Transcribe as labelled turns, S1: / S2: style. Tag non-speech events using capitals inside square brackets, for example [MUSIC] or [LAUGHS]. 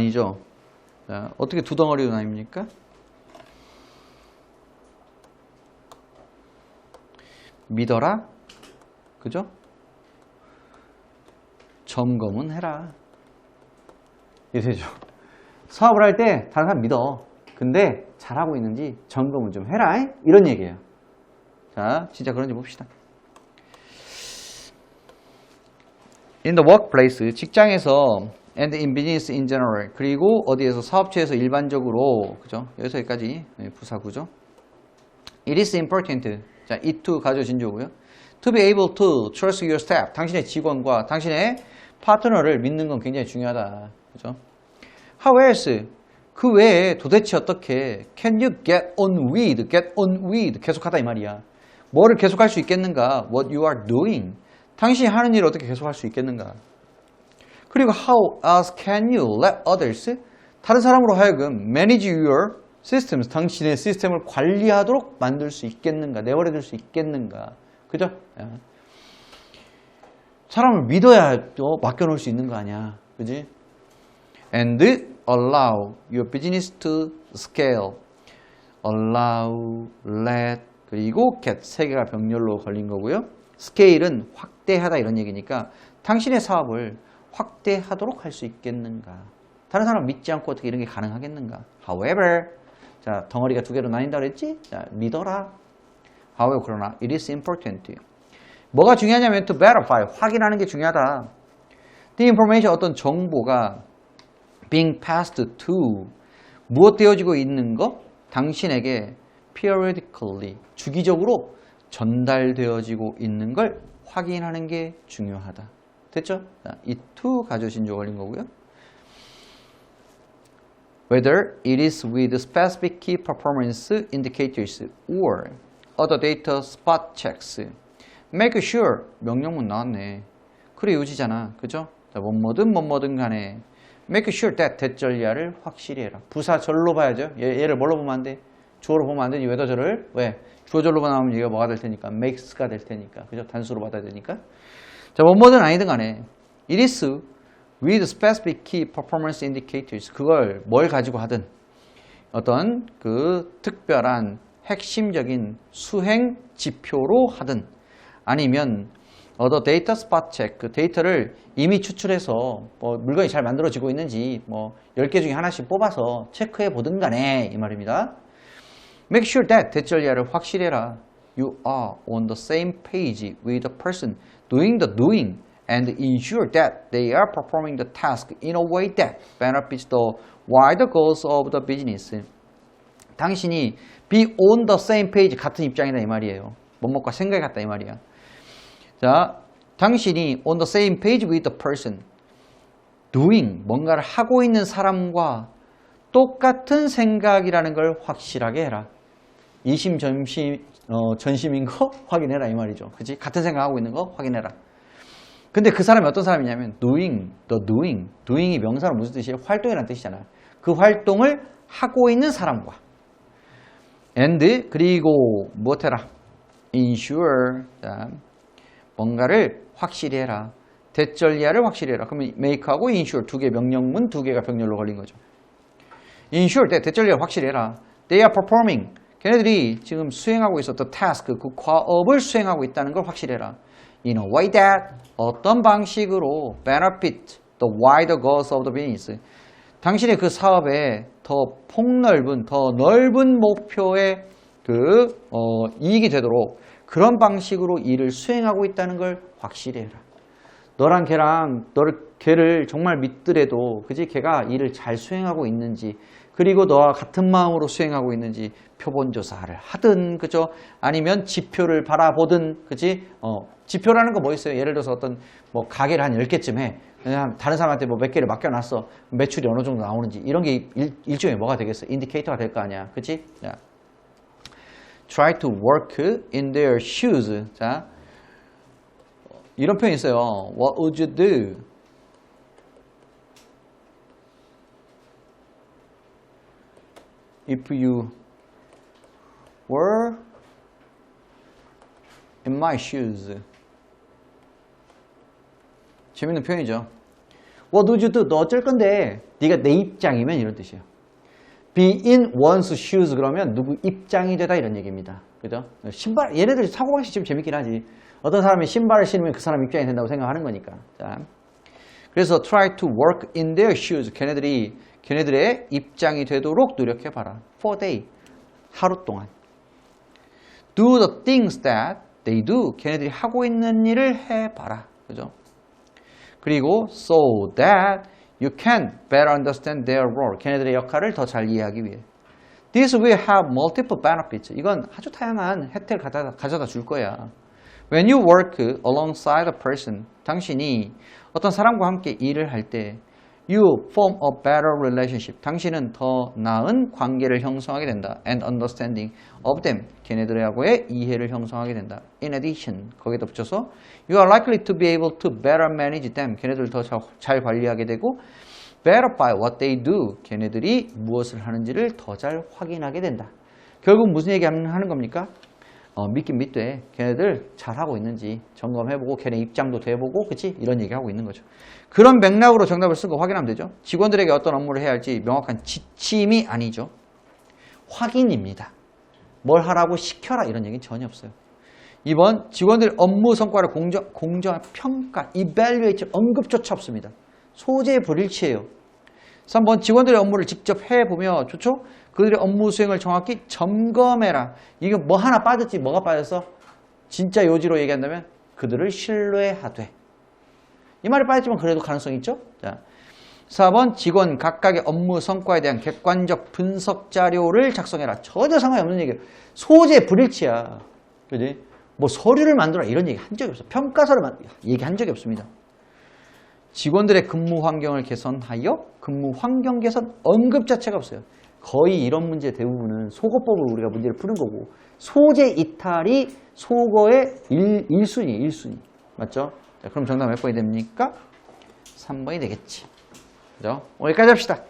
S1: 아니죠. 자, 어떻게 두 덩어리로 나뉩니까? 믿어라. 그죠? 점검은 해라. 이게 되죠. 사업을 할 때 다른 사람 믿어. 근데 잘하고 있는지 점검을 좀 해라. 이런 얘기예요. 자, 진짜 그런지 봅시다. In the workplace, 직장에서 and in business in general, 그리고 어디에서 사업체에서 일반적으로, 그죠? 여기서 여기까지 네, 부사구죠. It is important. 자, it to 가져 진조고요. To be able to trust your staff. 당신의 직원과 당신의 파트너를 믿는 건 굉장히 중요하다. 그죠? How else? 그 외에 도대체 어떻게 can you get on with, get on with 계속하다 이 말이야. 뭐를 계속할 수 있겠는가? What you are doing. 당신이 하는 일을 어떻게 계속할 수 있겠는가? 그리고 how else can you let others 다른 사람으로 하여금 manage your systems 당신의 시스템을 관리하도록 만들 수 있겠는가? 내버려 둘 수 있겠는가? 그죠? 야. 사람을 믿어야 또 맡겨놓을 수 있는 거 아니야. 그지? And allow your business to scale. allow, let, 그리고 get 세 개가 병렬로 걸린 거고요. scale은 확대하다 이런 얘기니까 당신의 사업을 확대하도록 할 수 있겠는가? 다른 사람 믿지 않고 어떻게 이런 게 가능하겠는가? However, 자 덩어리가 두 개로 나뉜다 그랬지? 자 믿어라. However, 그러나 it is important. 뭐가 중요하냐면 to verify, 확인하는 게 중요하다. The information, 어떤 정보가 being passed to, 무엇 되어지고 있는 거? 당신에게 periodically, 주기적으로 전달되어지고 있는 걸 확인하는 게 중요하다. 됐죠? 자, 이 to 가져오신 조 걸린 거고요. Whether it is with specific key performance indicators or other data spot checks. Make sure 명령문 나왔네. 그래 요지잖아. 그죠? 자, 뭐뭐든 뭐뭐든 간에 make sure that 대절야를 확실히 해라. 부사절로 봐야죠. 얘, 얘를 뭘로 보면 안 돼? 주어로 보면 안 되지. 왜 더절을? 왜? 주어절로 나오면 얘가 뭐가 될 테니까 makes가 될 테니까. 그죠? 단수로 받아야 되니까. 자, 뭐뭐든 아니든 간에 it is with specific key performance indicators. 그걸 뭘 가지고 하든 어떤 그 특별한 핵심적인 수행 지표로 하든 아니면 data spot check 그 데이터를 이미 추출해서 뭐 물건이 잘 만들어지고 있는지 뭐 10개 중에 하나씩 뽑아서 체크해 보든 간에 이 말입니다. Make sure that 대절야를 확실해라. You are on the same page with the person doing the doing and ensure that they are performing the task in a way that benefits the wider goals of the business. 당신이 be on the same page 같은 입장이다 이 말이에요. 뭐뭐과 생각이 같다 이 말이야. 자, 당신이 on the same page with the person doing 뭔가를 하고 있는 사람과 똑같은 생각이라는 걸 확실하게 해라. 이심 전심 어, 전심인 거 [LAUGHS] 확인해라 이 말이죠. 그치 같은 생각하고 있는 거 확인해라. 근데 그 사람이 어떤 사람이냐면 doing, the doing, doing이 명사로 무슨 뜻이에요? 활동이라는 뜻이잖아요. 그 활동을 하고 있는 사람과 and 그리고 무엇해라? ensure 자, 뭔가를 확실히 해라. 대절리아를 확실히 해라. 그러면 make하고 ensure 두 개 명령문 두 개가 병렬로 걸린 거죠. ensure 대 대절리아 확실히 해라. They are performing. 걔네들이 지금 수행하고 있었던 task, 그 과업을 수행하고 있다는 걸 확실히 해라. In a way that 어떤 방식으로 benefit the wider goals of the business. 당신의 그 사업에 더 폭넓은, 더 넓은 목표의 그 어, 이익이 되도록 그런 방식으로 일을 수행하고 있다는 걸 확실히 해라. 너랑 걔랑 너를 걔를 정말 믿더라도 그지 걔가 일을 잘 수행하고 있는지 그리고 너와 같은 마음으로 수행하고 있는지 표본 조사를 하든 그죠? 아니면 지표를 바라보든 그지? 어 지표라는 거 뭐 있어요? 예를 들어서 어떤 뭐 가게를 한 10개쯤 해 그냥 다른 사람한테 뭐 몇 개를 맡겨놨어. 매출이 어느 정도 나오는지. 이런 게 일, 일종의 뭐가 되겠어? 인디케이터가 될 거 아니야. 그치 자. Try to work in their shoes. 자. 이런 표현이 있어요. What would you do? If you were in my shoes. 재밌는 표현이죠. What would you do? 너 어쩔 건데? 네가 내 입장이면 이런 뜻이에요. Be in one's shoes 그러면 누구 입장이 되다 이런 얘기입니다. 그죠? 신발 얘네들 사고방식 좀 재밌긴 하지. 어떤 사람이 신발을 신으면 그 사람 입장이 된다고 생각하는 거니까. 자. 그래서 try to work in their shoes. 걔네들이 걔네들의 입장이 되도록 노력해 봐라. For day. 하루 동안. Do the things that they do. 걔네들이 하고 있는 일을 해 봐라. 그죠? 그리고 so that you can better understand their role. 걔네들의 역할을 더 잘 이해하기 위해. This will have multiple benefits. 이건 아주 다양한 혜택을 가져다, 가져다 줄 거야. When you work alongside a person, 당신이 어떤 사람과 함께 일을 할 때, you form a better relationship. 당신은 더 나은 관계를 형성하게 된다. And understanding of them. 걔네들하고의 이해를 형성하게 된다. In addition, 거기다 붙여서 you are likely to be able to better manage them. 걔네들을 더잘 관리하게 되고 better by what they do. 걔네들이 무엇을 하는지를 더 잘 확인하게 된다. 결국 무슨 얘기 하는 겁니까? 어, 믿긴 믿되 걔네들 잘하고 있는지 점검해보고 걔네 입장도 돼보고 그치? 이런 얘기하고 있는 거죠. 그런 맥락으로 정답을 쓴 거 확인하면 되죠. 직원들에게 어떤 업무를 해야 할지 명확한 지침이 아니죠. 확인입니다. 뭘 하라고 시켜라 이런 얘기는 전혀 없어요. 2번 직원들 업무 성과를 공정, 공정한 평가, evaluate 언급조차 없습니다. 소재의 불일치예요. 3번 직원들의 업무를 직접 해보며 좋죠? 그들의 업무 수행을 정확히 점검해라. 이게 뭐 하나 빠졌지 뭐가 빠졌어? 진짜 요지로 얘기한다면 그들을 신뢰하되. 이 말이 빠졌지만 그래도 가능성이 있죠? 자, 4번 직원 각각의 업무 성과에 대한 객관적 분석 자료를 작성해라. 전혀 상관이 없는 얘기예요. 소재 불일치야. 그지? 뭐 서류를 만들어라 이런 얘기 한 적이 없어. 평가서를 만 얘기한 적이 없습니다. 직원들의 근무 환경을 개선하여 근무 환경 개선 언급 자체가 없어요. 거의 이런 문제 대부분은 속어법으로 우리가 문제를 푸는 거고 소재 이탈이 속어의 1, 1순위, 1순위. 맞죠? 자, 그럼 정답 몇 번이 됩니까? 3번이 되겠지. 그죠? 오늘 여기까지 합시다.